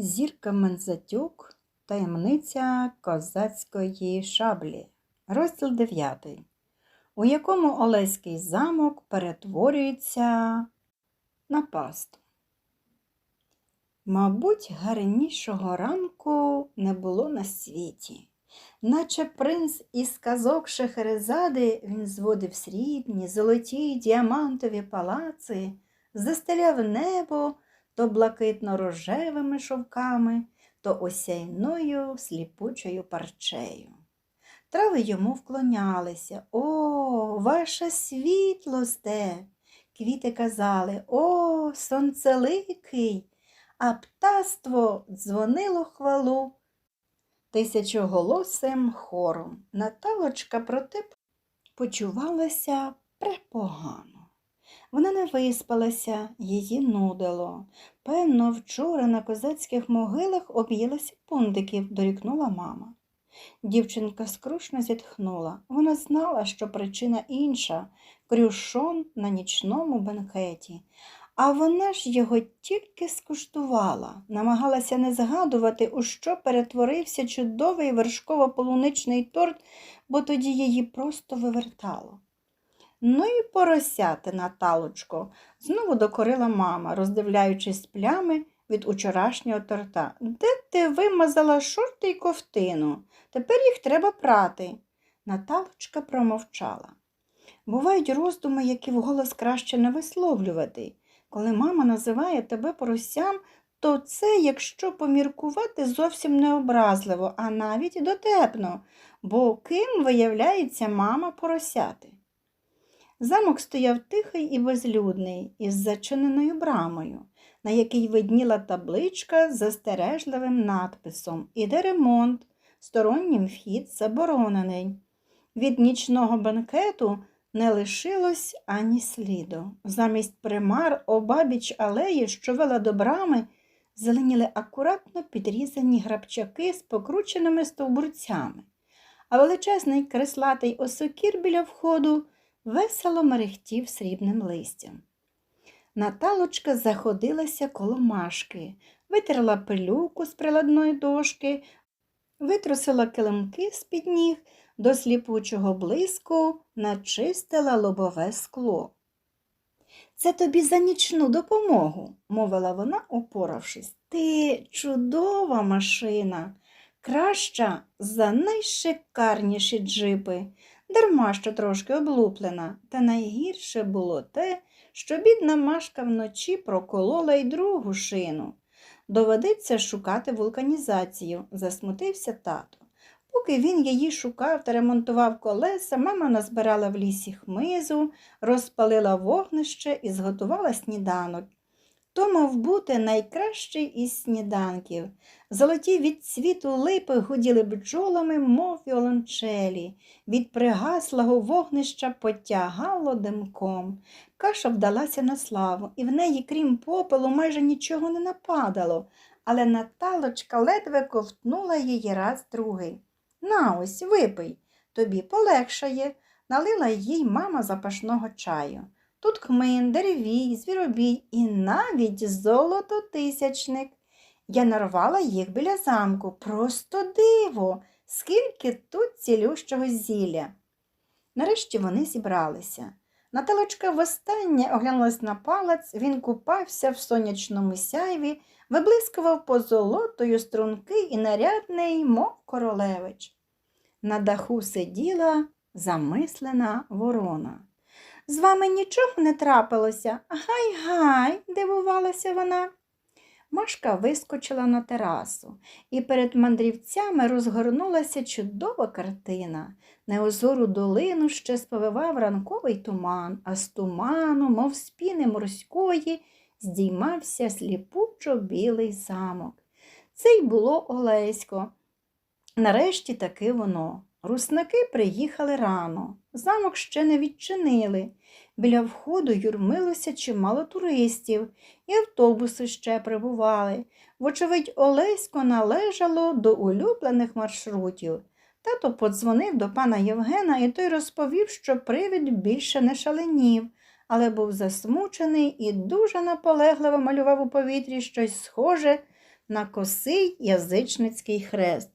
Зірка Мензатюк, таємниця козацької шаблі, розділ 9, у якому Олеський замок перетворюється на пасту. Мабуть, гарнішого ранку не було на світі. Наче принц із казок Шехерезади він зводив срібні, золоті, діамантові палаци, застеляв небо то блакитно-рожевими шовками, то осяйною сліпучою парчею. Трави йому вклонялися. О, ваша світлосте! Квіти казали О, сонцеликий, а птаство дзвонило хвалу тисячоголосим хором. Наталочка проте почувалася препогано. Вона не виспалася, її нудило. Певно, вчора на козацьких могилах об'їлася пундиків, дорікнула мама. Дівчинка скрушно зітхнула. Вона знала, що причина інша крюшон на нічному бенкеті. А вона ж його тільки скуштувала, намагалася не згадувати, у що перетворився чудовий вершково-полуничний торт, бо тоді її просто вивертало. Ну і поросяти, Наталочко, знову докорила мама, роздивляючись плями від учорашнього торта. Де ти вимазала шорти й ковтину? Тепер їх треба прати. Наталочка промовчала. Бувають роздуми, які вголос краще не висловлювати. Коли мама називає тебе поросям, то це, якщо поміркувати, зовсім не образливо, а навіть дотепно, бо ким виявляється мама поросяти. Замок стояв тихий і безлюдний, із зачиненою брамою, на якій видніла табличка з застережливим надписом Іде ремонт, стороннім вхід заборонений. Від нічного бенкету не лишилось ані сліду. Замість примар обабіч алеї, що вела до брами, зеленіли акуратно підрізані грабчаки з покрученими стовбурцями, а величезний креслатий осокір біля входу весело мерехтів срібним листям. Наталочка заходилася коло машки, витерла пилюку з приладної дошки, витрусила килимки з-під ніг, до сліпучого блиску начистила лобове скло. Це тобі за нічну допомогу, мовила вона, упоравшись. Ти чудова машина, краща за найшикарніші джипи дарма що трошки облуплена, та найгірше було те, що бідна Машка вночі проколола й другу шину. Доведеться шукати вулканізацію, засмутився тато. Поки він її шукав та ремонтував колеса, мама назбирала в лісі хмизу, розпалила вогнище і зготувала сніданок. То мав бути найкращий із сніданків. Золоті від цвіту липи гуділи бджолами, мов віолончелі. Від пригаслого вогнища потягало димком. Каша вдалася на славу, і в неї, крім попелу, майже нічого не нападало, але Наталочка ледве ковтнула її раз другий. На ось, випий, тобі полегшає, налила їй мама запашного чаю. Тут кмин, деревій, звіробій і навіть золототисячник. Я нарвала їх біля замку. Просто диво, скільки тут цілющого зілля. Нарешті вони зібралися. Наталочка востаннє оглянулась на палац, він купався в сонячному сяйві, виблискував позолотою стрункий і нарядний, мов королевич. На даху сиділа замислена ворона. З вами нічого не трапилося? Гай-гай, дивувалася вона. Машка вискочила на терасу, і перед мандрівцями розгорнулася чудова картина. Неозору долину ще сповивав ранковий туман, а з туману, мов з піни морської, здіймався сліпучо білий замок. Це й було Олесько. Нарешті таки воно. Русники приїхали рано, замок ще не відчинили. Біля входу юрмилося чимало туристів, і автобуси ще прибували. Вочевидь, Олесько належало до улюблених маршрутів. Тато подзвонив до пана Євгена, і той розповів, що привід більше не шаленів, але був засмучений і дуже наполегливо малював у повітрі щось схоже на косий язичницький хрест.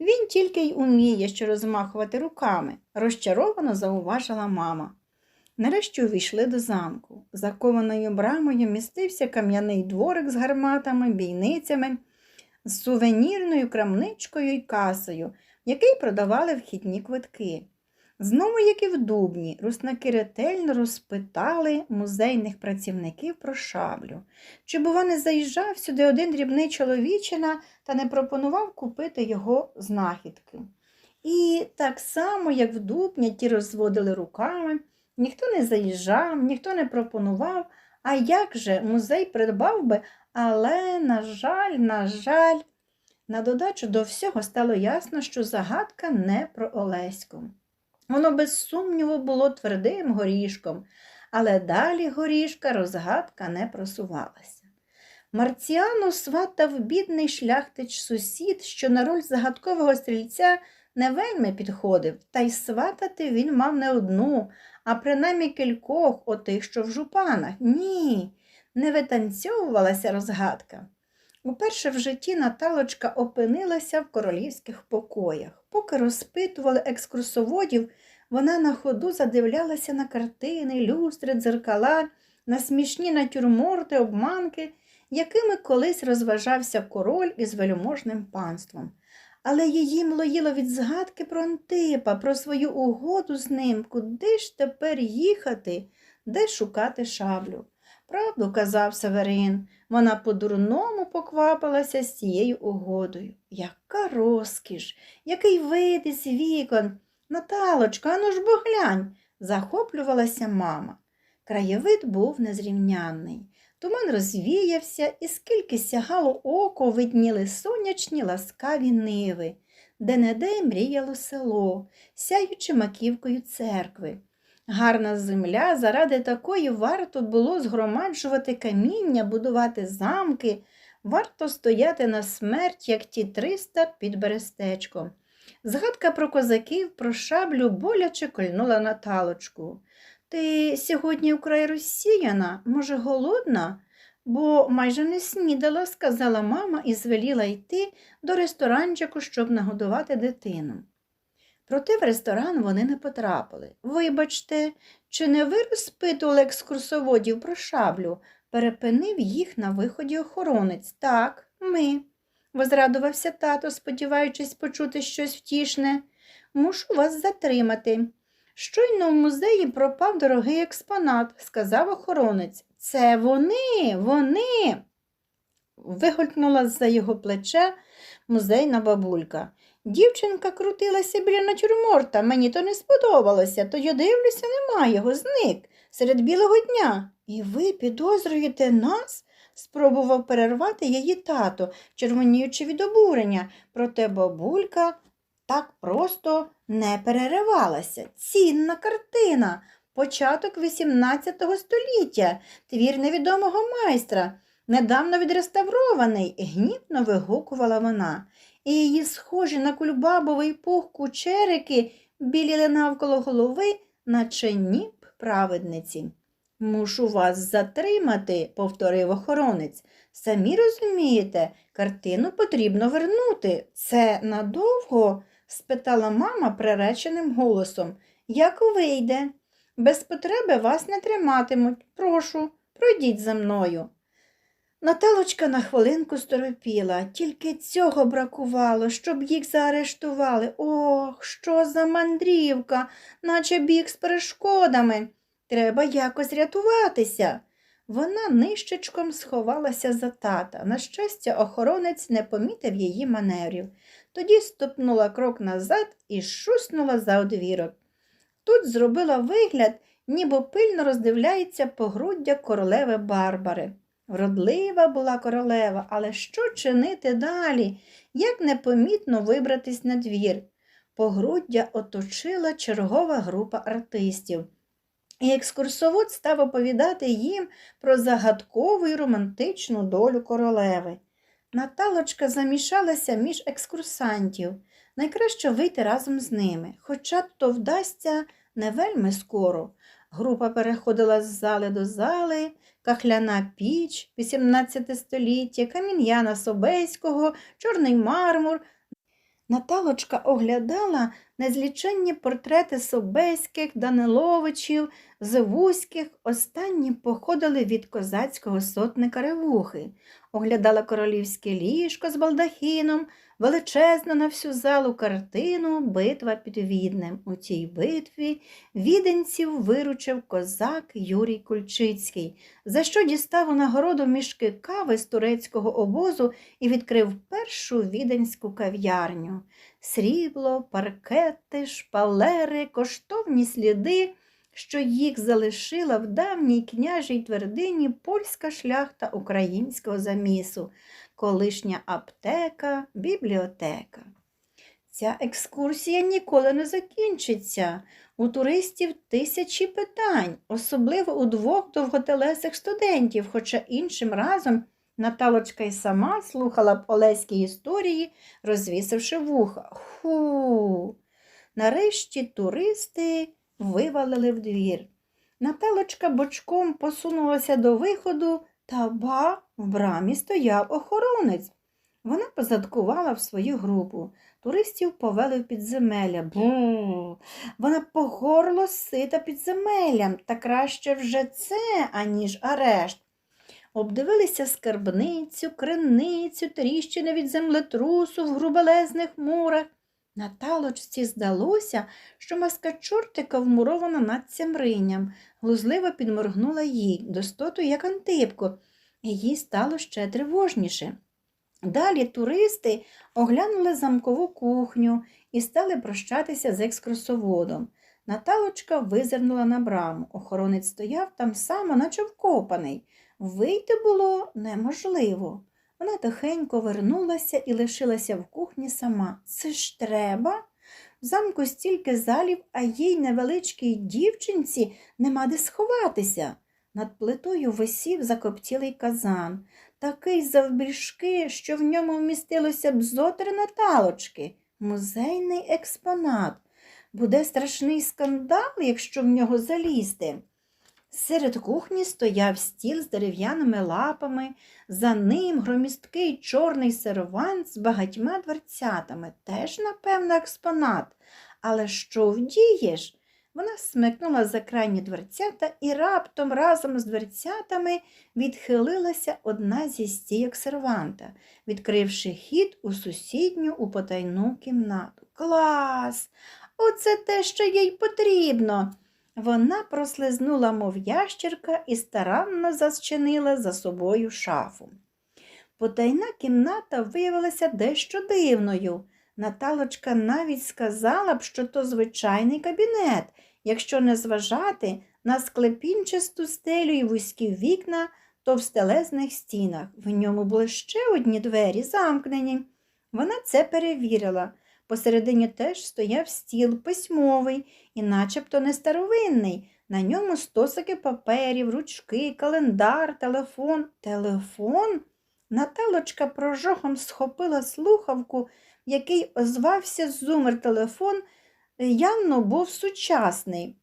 Він тільки й уміє, що розмахувати руками, розчаровано зауважила мама. Нарешті увійшли до замку. За кованою брамою містився кам'яний дворик з гарматами, бійницями, з сувенірною крамничкою і касою, в якій продавали вхідні квитки. Знову, як і в Дубні, руснаки ретельно розпитали музейних працівників про шаблю. Чи, бува, не заїжджав сюди один дрібний чоловічина та не пропонував купити його знахідки. І так само, як в Дубні, ті розводили руками, ніхто не заїжджав, ніхто не пропонував, а як же музей придбав би, але, на жаль, на жаль, на додачу до всього стало ясно, що загадка не про Олеську. Воно, без сумніву, було твердим горішком, але далі горішка розгадка не просувалася. Марціану сватав бідний шляхтич сусід, що на роль загадкового стрільця не вельми підходив, та й сватати він мав не одну, а принаймні кількох отих, що в жупанах. Ні, не витанцьовувалася розгадка. Уперше в житті Наталочка опинилася в королівських покоях. Поки розпитували екскурсоводів, вона на ходу задивлялася на картини, люстри, дзеркала, на смішні натюрморти, обманки, якими колись розважався король із вельможним панством. Але її млоїло від згадки про Антипа, про свою угоду з ним, куди ж тепер їхати, де шукати шаблю. Правду казав Северин, вона по-дурному поквапилася з цією угодою. Яка розкіш, який вид із вікон. Наталочка, ану ж бо глянь, захоплювалася мама. Краєвид був незрівнянний. Туман розвіявся, і скільки сягало око, видніли сонячні ласкаві ниви, де неде мріяло село, сяючи маківкою церкви. Гарна земля, заради такої варто було згромаджувати каміння, будувати замки, варто стояти на смерть, як ті триста під берестечком. Згадка про козаків, про шаблю боляче кольнула Наталочку. Ти сьогодні вкрай розсіяна, може, голодна? Бо майже не снідала, сказала мама і звеліла йти до ресторанчику, щоб нагодувати дитину. Проте в ресторан вони не потрапили. Вибачте, чи не ви розпитували екскурсоводів про шаблю? Перепинив їх на виході охоронець. Так, ми. Возрадувався тато, сподіваючись почути щось втішне. Мушу вас затримати. Щойно в музеї пропав дорогий експонат, сказав охоронець. Це вони, вони. вигулькнула з-за його плеча музейна бабулька. Дівчинка крутилася біля натюрморта, мені то не сподобалося, то я дивлюся, нема його, зник серед білого дня. І ви підозрюєте нас? спробував перервати її тато, червоніючи від обурення, проте бабулька так просто не переривалася. Цінна картина, початок XVIII століття, твір невідомого майстра, недавно відреставрований, гнівно вигукувала вона і її схожі на кульбабовий пух кучерики біліли навколо голови, наче ніп праведниці. Мушу вас затримати, повторив охоронець. Самі розумієте, картину потрібно вернути. Це надовго? спитала мама приреченим голосом. Як вийде? Без потреби вас не триматимуть. Прошу, пройдіть за мною. Наталочка на хвилинку сторопіла, тільки цього бракувало, щоб їх заарештували. Ох, що за мандрівка, наче біг з перешкодами. Треба якось рятуватися. Вона нищечком сховалася за тата. На щастя, охоронець не помітив її маневрів. Тоді ступнула крок назад і шуснула за одвірок. Тут зробила вигляд, ніби пильно роздивляється погруддя королеви Барбари. Вродлива була королева, але що чинити далі, як непомітно вибратись на двір? Погруддя оточила чергова група артистів. І екскурсовод став оповідати їм про загадкову і романтичну долю королеви. Наталочка замішалася між екскурсантів. Найкраще вийти разом з ними, хоча то вдасться не вельми скоро. Група переходила з зали до зали, кахляна піч 18 століття, камін'яна Собеського, чорний мармур. Наталочка оглядала незліченні портрети Собеських, Даниловичів, Зевуських. Останні походили від козацького сотника Ревухи. Оглядала королівське ліжко з балдахіном, величезну на всю залу картину Битва під Віднем. У цій битві віденців виручив козак Юрій Кульчицький, за що дістав у нагороду мішки кави з турецького обозу і відкрив першу віденську кав'ярню. Срібло, паркети, шпалери, коштовні сліди, що їх залишила в давній княжій твердині польська шляхта українського замісу, колишня аптека, бібліотека. Ця екскурсія ніколи не закінчиться. У туристів тисячі питань, особливо у двох довготелесих студентів, хоча іншим разом Наталочка й сама слухала б Олеські історії, розвісивши вуха. Ху. Нарешті туристи вивалили в двір. Наталочка бочком посунулася до виходу, та ба в брамі стояв охоронець. Вона позадкувала в свою групу. Туристів повели в підземелля. Бу. Вона по горло сита підземеллям, та краще вже це, аніж арешт. Обдивилися скарбницю, криницю, тріщини від землетрусу в грубелезних мурах. Наталочці здалося, що маска чортика вмурована над цямриням, глузливо підморгнула їй, достоту, як антипко, і їй стало ще тривожніше. Далі туристи оглянули замкову кухню і стали прощатися з екскурсоводом. Наталочка визирнула на браму. Охоронець стояв там само, наче вкопаний. Вийти було неможливо. Вона тихенько вернулася і лишилася в кухні сама. Це ж треба. В замку стільки залів, а їй невеличкій дівчинці нема де сховатися. Над плитою висів закоптілий казан, такий завбільшки, що в ньому вмістилося б зотри Наталочки. Музейний експонат. Буде страшний скандал, якщо в нього залізти. Серед кухні стояв стіл з дерев'яними лапами, за ним громісткий чорний сервант з багатьма дверцятами, теж, напевно, експонат. Але що вдієш? Вона смикнула за крайні дверцята і раптом разом з дверцятами відхилилася одна зі стійок серванта, відкривши хід у сусідню у потайну кімнату. Клас! Оце те, що їй потрібно. Вона прослизнула, мов ящерка, і старанно зачинила за собою шафу. Потайна кімната виявилася дещо дивною. Наталочка навіть сказала б, що то звичайний кабінет, якщо не зважати на склепінчасту стелю і вузькі вікна товстелезних стінах. В ньому були ще одні двері, замкнені. Вона це перевірила. Посередині теж стояв стіл письмовий і начебто не старовинний. На ньому стосики паперів, ручки, календар, телефон. Телефон? Наталочка прожогом схопила слухавку, в який озвався зумер телефон, явно був сучасний,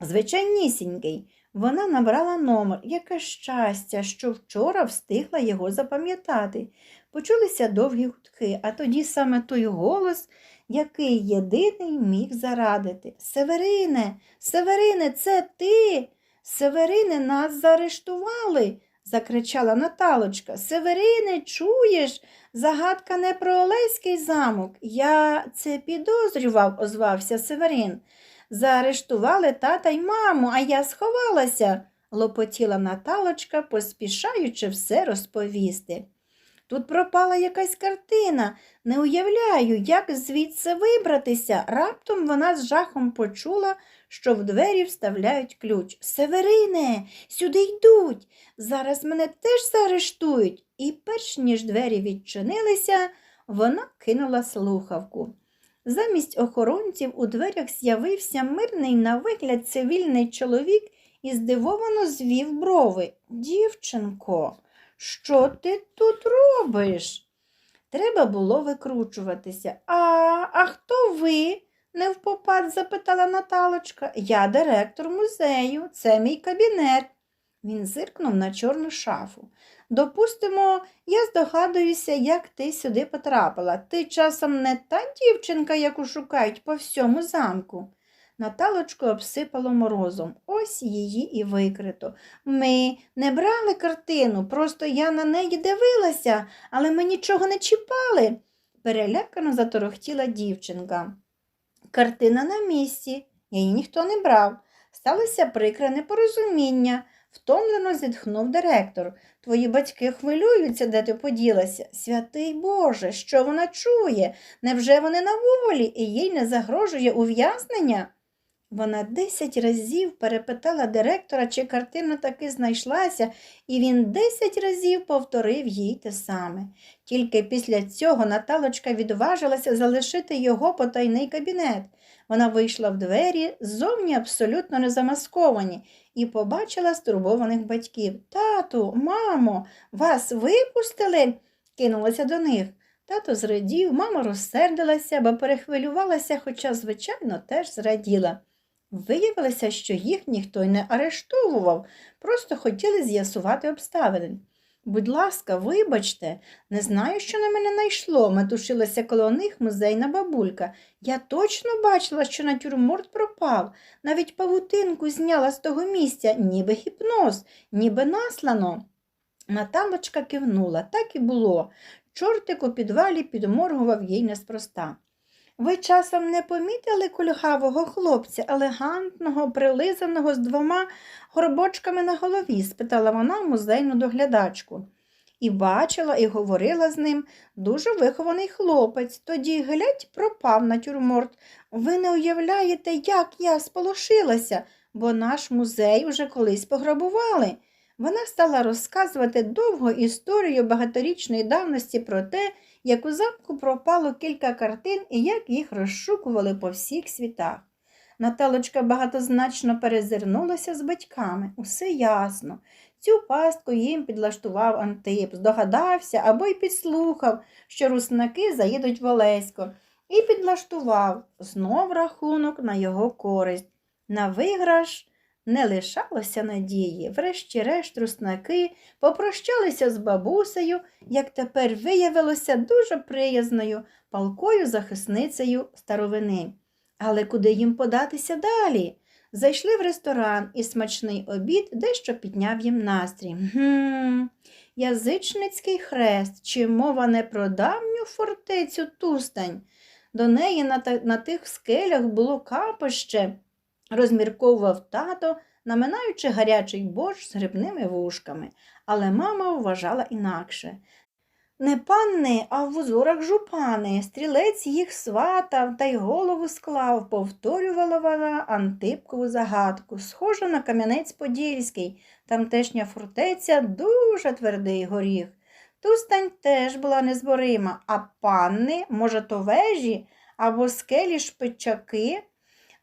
звичайнісінький. Вона набрала номер. Яке щастя, що вчора встигла його запам'ятати. Почулися довгі гудки, а тоді саме той голос, який єдиний міг зарадити. Северине, Северине, це ти. Северине, нас заарештували, закричала Наталочка. Северине, чуєш? Загадка не про Олеський замок. Я це підозрював, озвався Северин. Заарештували тата й маму, а я сховалася, лопотіла Наталочка, поспішаючи все розповісти. Тут пропала якась картина. Не уявляю, як звідси вибратися. Раптом вона з жахом почула, що в двері вставляють ключ. Северине, сюди йдуть. Зараз мене теж заарештують. І перш ніж двері відчинилися, вона кинула слухавку. Замість охоронців у дверях з'явився мирний на вигляд цивільний чоловік і здивовано звів брови. Дівчинко, що ти тут робиш? Треба було викручуватися. А, а хто ви? не впопад запитала Наталочка. Я директор музею, це мій кабінет. Він зиркнув на чорну шафу. Допустимо, я здогадуюся, як ти сюди потрапила. Ти часом не та дівчинка, яку шукають по всьому замку. Наталочку обсипало морозом. Ось її і викрито. Ми не брали картину, просто я на неї дивилася, але ми нічого не чіпали. Перелякано заторохтіла дівчинка. Картина на місці, її ніхто не брав. Сталося прикре непорозуміння. Втомлено зітхнув директор. Твої батьки хвилюються, де ти поділася. Святий Боже, що вона чує? Невже вони на волі і їй не загрожує ув'язнення? Вона десять разів перепитала директора, чи картина таки знайшлася, і він десять разів повторив їй те саме. Тільки після цього Наталочка відважилася залишити його потайний кабінет. Вона вийшла в двері, ззовні абсолютно не замасковані, і побачила стурбованих батьків. Тату, мамо, вас випустили? кинулася до них. Тато зрадів, мама розсердилася, бо перехвилювалася, хоча, звичайно, теж зраділа. Виявилося, що їх ніхто й не арештовував, просто хотіли з'ясувати обставини. Будь ласка, вибачте, не знаю, що на мене найшло, метушилася коло них музейна бабулька. Я точно бачила, що натюрморт пропав, навіть павутинку зняла з того місця, ніби гіпноз, ніби наслано. Наталочка кивнула, так і було. Чортик у підвалі підморгував їй неспроста. Ви часом не помітили кульгавого хлопця, елегантного, прилизаного з двома горбочками на голові? спитала вона музейну доглядачку. І бачила, і говорила з ним дуже вихований хлопець. Тоді, глядь, пропав натюрморт. Ви не уявляєте, як я сполошилася, бо наш музей уже колись пограбували. Вона стала розказувати довгу історію багаторічної давності про те, як у замку пропало кілька картин і як їх розшукували по всіх світах. Наталочка багатозначно перезирнулася з батьками. Усе ясно. Цю пастку їм підлаштував Антип, здогадався або й підслухав, що руснаки заїдуть в Олесько, і підлаштував знов рахунок на його користь. На виграш не лишалося надії. Врешті-решт руснаки попрощалися з бабусею, як тепер виявилося дуже приязною, палкою захисницею старовини. Але куди їм податися далі? Зайшли в ресторан, і смачний обід дещо підняв їм настрій. Гм, язичницький хрест, чи мова не про давню фортецю Тустань? До неї на, на тих скелях було капище, розмірковував тато, наминаючи гарячий борщ з грибними вушками, але мама вважала інакше. Не панни, а в узорах жупани, стрілець їх сватав та й голову склав, повторювала вона Антипкову загадку, схожа на кам'янець Подільський, тамтешня фортеця дуже твердий горіх. Тустань теж була незборима, а панни, може, то вежі або скелі шпичаки,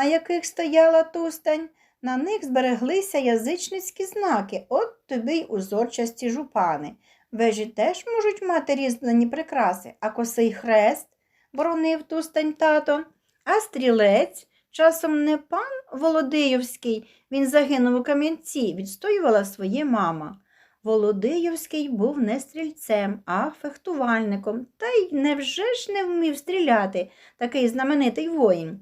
на яких стояла тустань, на них збереглися язичницькі знаки, от тобі й узорчасті жупани. Вежі теж можуть мати різні прикраси, а косий хрест, боронив тустань тато, а стрілець, часом не пан Володиївський, він загинув у Кам'янці, відстоювала своє мама. Володиївський був не стрільцем, а фехтувальником, та й невже ж не вмів стріляти такий знаменитий воїн.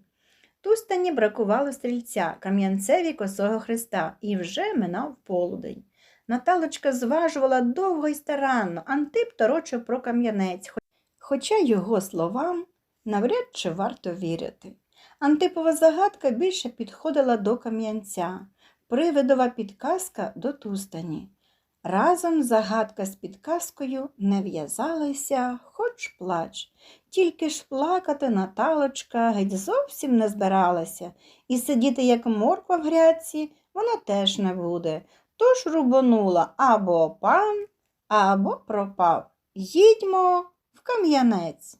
Тустані бракувало стрільця, кам'янцеві косого хреста, і вже минав полудень. Наталочка зважувала довго й старанно, Антип торочив про кам'янець, хоча його словам навряд чи варто вірити. Антипова загадка більше підходила до кам'янця, привидова підказка до тустані. Разом загадка з підказкою не в'язалися, хоч плач. Тільки ж плакати Наталочка геть зовсім не збиралася, і сидіти, як морква в грядці, вона теж не буде. Тож рубонула або пан, або пропав. Їдьмо в кам'янець.